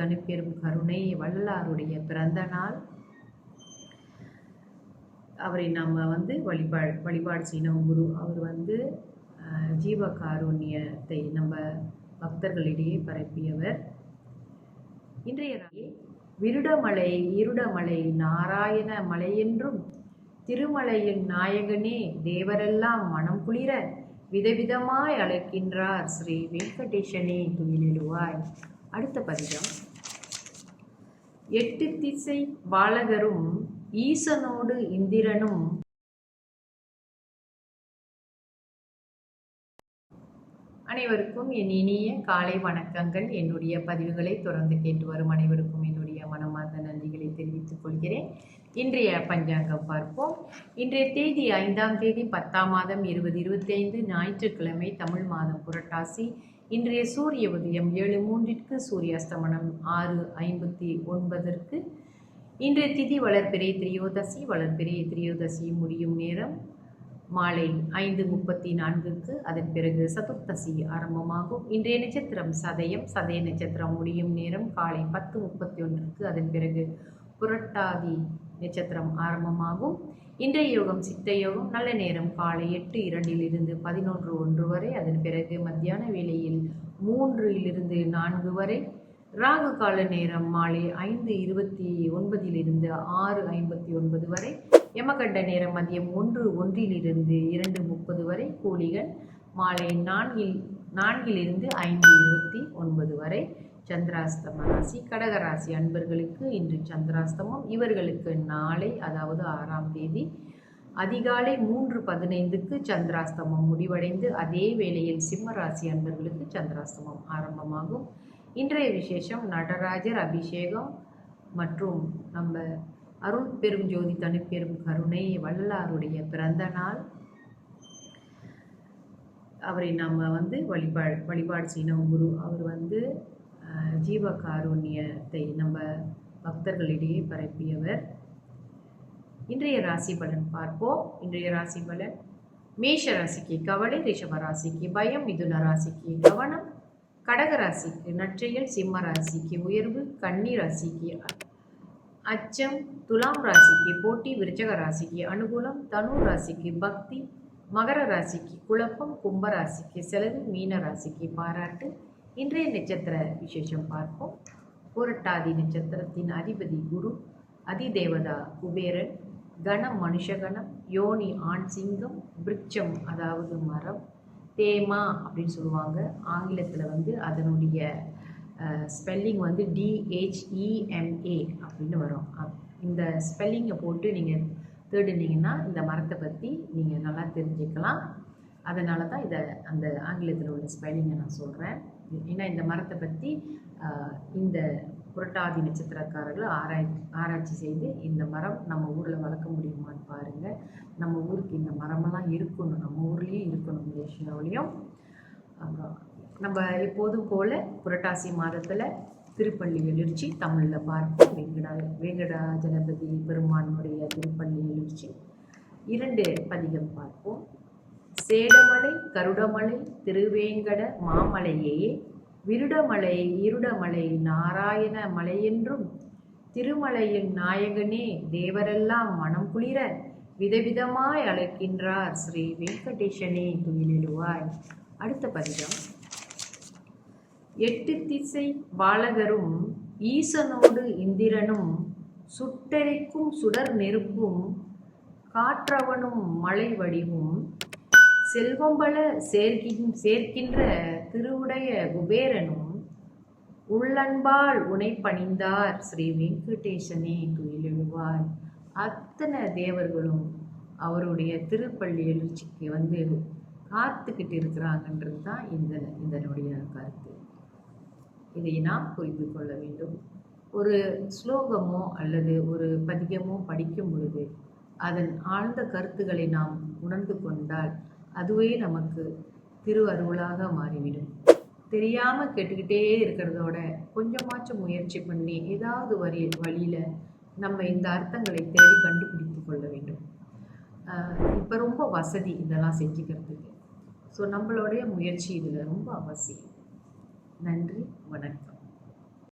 தனிப்பெரும் கருணை வள்ளலாருடைய பிறந்த நாள். அவரை நம்ம வந்து வழிபாடு வழிபாடு செய்யணும். குரு அவர் வந்து ஜீவ காருண்யத்தை நம்ம பக்தர்களிடையே பரப்பியவர். இன்றைய விருடமலை இருடமலை நாராயண மலை என்றும் திருமலையின் நாயகனே தேவரெல்லாம் மனம் குளிர விதவிதமாய் அழைக்கின்றார். ஸ்ரீ வெங்கடேஷனே துயிலெழுவாய் அடுத்த பதிகம். எட்டு திசை பாலகரும் ஈசனோடு இந்திரனும் அனைவருக்கும் என் இனிய காலை வணக்கங்கள். என்னுடைய பதிவுகளை தொடர்ந்து கேட்டு வரும் அனைவருக்கும் என்னுடைய மனமார்ந்த நன்றிகளை தெரிவித்துக் கொள்கிறேன். இன்றைய பஞ்சாங்கம் பார்ப்போம். இன்றைய தேதி ஐந்தாம் தேதி பத்தாம் மாதம் இருபது இருபத்தைந்து ஞாயிற்றுக்கிழமை தமிழ் மாதம் புரட்டாசி. இன்றைய சூரிய உதயம் ஏழு மூன்றிற்கு சூரிய அஸ்தமனம் ஆறு ஐம்பத்தி ஒன்பதற்கு. இன்றைய திதி வளர்பிறை திரியோதசி வளர்பிறை திரியோதசி முடியும் நேரம் மாலை ஐந்து முப்பத்தி நான்குக்கு. அதன் பிறகு சதுர்த்தசி ஆரம்பமாகும். இன்றைய நட்சத்திரம் சதயம் சதய நட்சத்திரம் முடியும் நேரம் காலை பத்து முப்பத்தி ஒன்றுக்கு. அதன் பிறகு புரட்டாதி நட்சத்திரம் ஆரம்பமாகும். இன்றைய யோகம் சித்த யோகம் நல்ல நேரம் காலை எட்டு இரண்டிலிருந்து பதினொன்று ஒன்று வரை அதன் பிறகு மத்தியான வேளையில் மூன்றிலிருந்து நான்கு வரை ராகு கால நேரம் மாலை ஐந்து இருபத்தி ஒன்பதிலிருந்து ஆறு ஐம்பத்தி ஒன்பது வரை யமகண்ட நேரம் மதியம் ஒன்று ஒன்றிலிருந்து இரண்டு முப்பது வரை கூலிகள் மாலை நான்கில் நான்கிலிருந்து ஐந்து இருபத்தி ஒன்பது வரை சந்திராஸ்தம ராசி கடகராசி அன்பர்களுக்கு இன்று சந்திராஸ்தமம் இவர்களுக்கு நாளை அதாவது ஆறாம் தேதி அதிகாலை மூன்று பதினைந்துக்கு சந்திராஸ்தமம் முடிவடைந்து அதே வேளையில் சிம்ம ராசி அன்பர்களுக்கு சந்திராஸ்தமம் ஆரம்பமாகும். இன்றைய விசேஷம் நடராஜர் அபிஷேகம் மற்றும் நம்ம அருள் பெரும் ஜோதி தனிப்பெரும் கருணை வள்ளலாருடைய பிறந்த நாள். அவரை நம்ம வந்து வழிபாடு வழிபாடு செய்யணும். குரு அவர் வந்து ஜீவ காருண்யத்தை நம்ம பக்தர்களிடையே பரப்பியவர். இன்றைய ராசி பலன் பார்ப்போம். இன்றைய ராசி பலன் மேஷ ராசிக்கு கவலை ரிஷப ராசிக்கு பயம் மிதுன ராசிக்கு கவனம் கடக ராசிக்கு நற்றையல் சிம்ம ராசிக்கு உயர்வு கன்னி ராசிக்கு அச்சம் துலாம் ராசிக்கு போட்டி விருச்சக ராசிக்கு அனுகூலம் தனு ராசிக்கு பக்தி மகர ராசிக்கு குழப்பம் கும்ப ராசிக்கு செலவு மீன ராசிக்கு பாராட்டு இன்றைய நட்சத்திர விசேஷம் பார்ப்போம். புரட்டாதி நட்சத்திரத்தின் அதிபதி குரு அதிதேவதா குபேரன் கணம் மனுஷகணம் யோனி ஆண் சிங்கம் விருட்சம் அதாவது மரம் தேமா அப்படின்னு சொல்லுவாங்க. ஆங்கிலத்தில் வந்து அதனுடைய ஸ்பெல்லிங் வந்து டிஹெச்இஎம்ஏ அப்படின்னு வரும். இந்த ஸ்பெல்லிங்கை போட்டு நீங்கள் தேடினீங்கன்னா இந்த மரத்தை பற்றி நீங்கள் நல்லா தெரிஞ்சுக்கலாம். அதனால தான் இதை அந்த ஆங்கிலத்தில் உள்ள ஸ்பெல்லிங்கை நான் சொல்கிறேன் ஏன்னா இந்த மரத்தை பற்றி இந்த புரட்டாதி நட்சத்திரக்காரர்கள் ஆராய் ஆராய்ச்சி செய்து இந்த மரம் நம்ம ஊரில் வளர்க்க முடியுமான்னு பாருங்கள் நம்ம ஊருக்கு இந்த மரமெல்லாம் இருக்கணும். நம்ம ஊர்லேயும் இருக்கணும் மலேசியாவிலையும் நம்ம எப்போதும் போல் புரட்டாசி மாதத்தில் திருப்பள்ளி எழுச்சி தமிழில் பார்ப்போம். வெங்கடா வெங்கடாஜலபதி பெருமானுடைய திருப்பள்ளி எழுச்சி. இரண்டு பதிகம் பார்ப்போம். சேடமலை கருடமலை திருவேங்கட மாமலையே விருடமலை இருடமலை நாராயண மலையென்றும் திருமலையின் நாயகனே தேவரெல்லாம் மனம் குளிர விதவிதமாய் அழைக்கின்றார் ஸ்ரீ வெங்கடேஷனே துயிலெழுவாய் அடுத்த பதிகம். எட்டு திசை பாலகரும் ஈசனோடு இந்திரனும் சுட்டரிக்கும் சுடர் நெருப்பும் காற்றவனும் மலை வடிவும் செல்வம்பல சேர்க்கின் சேர்க்கின்ற திருவுடைய குபேரனும் உள்ளன்பால் உனை பணிந்தார் ஸ்ரீ வெங்கடேசனே துயிலெழுவாய் அத்தனை தேவர்களும் அவருடைய திருப்பள்ளி எழுச்சிக்கு வந்து காத்துக்கிட்டு இருக்கிறாங்கன்றது தான் இந்த இதனுடைய கருத்து. இதை நாம் புரிந்து கொள்ள வேண்டும். ஒரு ஸ்லோகமோ அல்லது ஒரு பதிகமோ படிக்கும் பொழுது அதன் ஆழ்ந்த கருத்துக்களை நாம் உணர்ந்து கொண்டால் அதுவே நமக்கு திரு அருளாக மாறிவிடும். தெரியாமல் கேட்டுக்கிட்டே இருக்கிறதோட கொஞ்சமாச்சும் முயற்சி பண்ணி ஏதாவது வரி வழியில் நம்ம இந்த அர்த்தங்களை தேடி கண்டுபிடித்து கொள்ள வேண்டும். இப்போ ரொம்ப வசதி இதெல்லாம் செஞ்சுக்கிறதுக்கு. ஸோ நம்மளுடைய முயற்சி இதில் ரொம்ப அவசியம். நன்றி வணக்கம்.